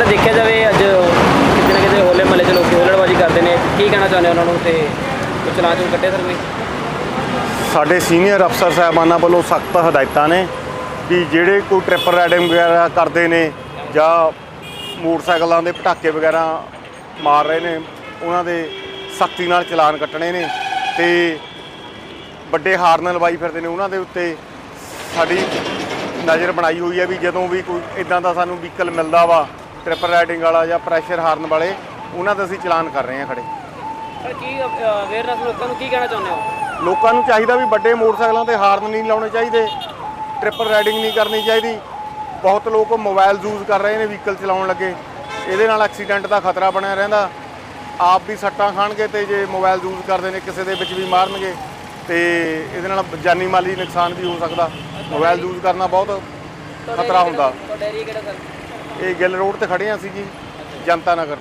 Madam ਦੇਖਿਆ ਜਾਵੇ ਅੱਜ ਕਿਤੇ ਨਾ ਕਿਤੇ ਹੋਲੇ ਮਹੱਲੇ 'ਚ ਲੋਕ ਹੁਲੜਬਾਜ਼ੀ ਕਰਦੇ ਨੇ, ਕੀ ਕਹਿਣਾ ਚਾਹੁੰਦੇ ਉਹਨਾਂ ਨੂੰ ਤੇ ਕੁਝ ਚਲਾਨ ਚੋਂ ਕੱਟੇ ਸਰ ਵੀ ਸਾਡੇ ਸੀਨੀਅਰ ਅਫਸਰ ਸਾਹਿਬਾਨਾਂ ਵੱਲੋਂ ਸਖਤ ਹਦਾਇਤਾਂ ਨੇ ਕਿ ਜਿਹੜੇ ਕੋਈ ਟ੍ਰਿਪਲ ਰਾਈਡਿੰਗ ਵਗੈਰਾ ਕਰਦੇ ਨੇ ਜਾਂ ਮੋਟਰਸਾਈਕਲਾਂ ਦੇ ਪਟਾਕੇ ਵਗੈਰਾ ਮਾਰ ਰਹੇ ਨੇ, ਉਹਨਾਂ ਦੇ ਸਖਤੀ ਨਾਲ ਚਲਾਨ ਕੱਟਣੇ ਨੇ ਤੇ ਵੱਡੇ ਹਾਰਨ ਲਵਾਈ ਫਿਰਦੇ ਨੇ, ਉਹਨਾਂ ਦੇ ਉੱਤੇ ਸਾਡੀ ਨਜ਼ਰ ਬਣਾਈ ਹੋਈ ਹੈ ਵੀ ਜਦੋਂ ਵੀ ਕੋਈ ਇਦਾਂ ਦਾ ਸਾਨੂੰ ਵਹੀਕਲ ਮਿਲਦਾ ਵਾ ਟ੍ਰਿਪਲ ਰਾਈਡਿੰਗ ਵਾਲਾ ਜਾਂ ਪ੍ਰੈਸ਼ਰ ਹਾਰਨ ਵਾਲੇ ਉਹਨਾਂ ਦਾ ਅਸੀਂ ਚਲਾਨ ਕਰ ਰਹੇ ਹਾਂ ਖੜੇ। ਸਰ ਕੀ ਅਵੇਅਰਨੈਸ ਲੋਕਾਂ ਨੂੰ ਕੀ ਕਹਿਣਾ ਚਾਹੁੰਦੇ ਹੋ? ਲੋਕਾਂ ਨੂੰ ਚਾਹੀਦਾ ਵੀ ਵੱਡੇ ਮੋਟਰਸਾਈਕਲਾਂ ਤੇ ਹਾਰਨ ਨਹੀਂ ਲਾਉਣੇ ਚਾਹੀਦੇ ਟ੍ਰਿਪਲ ਰਾਈਡਿੰਗ ਨਹੀਂ ਕਰਨੀ ਚਾਹੀਦੀ। ਬਹੁਤ ਲੋਕ ਮੋਬਾਈਲ ਯੂਜ਼ ਕਰ ਰਹੇ ਨੇ ਵਹੀਕਲ ਚਲਾਉਣ ਲੱਗੇ। ਇਹਦੇ ਨਾਲ ਐਕਸੀਡੈਂਟ ਦਾ ਖਤਰਾ ਬਣਿਆ ਰਹਿੰਦਾ। ਆਪ ਵੀ ਸੱਟਾਂ ਖਾਣਗੇ ਤੇ ਜੇ ਮੋਬਾਈਲ ਯੂਜ਼ ਕਰਦੇ ਨੇ ਕਿਸੇ ਦੇ ਵਿੱਚ ਵੀ ਮਾਰਨਗੇ ਤੇ ਇਹਦੇ ਨਾਲ ਜਾਨੀ ਮਾਲੀ ਨੁਕਸਾਨ ਵੀ ਹੋ ਸਕਦਾ। ਮੋਬਾਈਲ ਯੂਜ਼ ਕਰਨਾ ਬਹੁਤ ਖਤਰਾ ਹੁੰਦਾ। ਇਹ ਗਿੱਲ ਰੋਡ ਤੇ ਖੜੇ ਹਾਂ ਅਸੀਂ ਜੀ ਜਨਤਾ ਨਗਰ।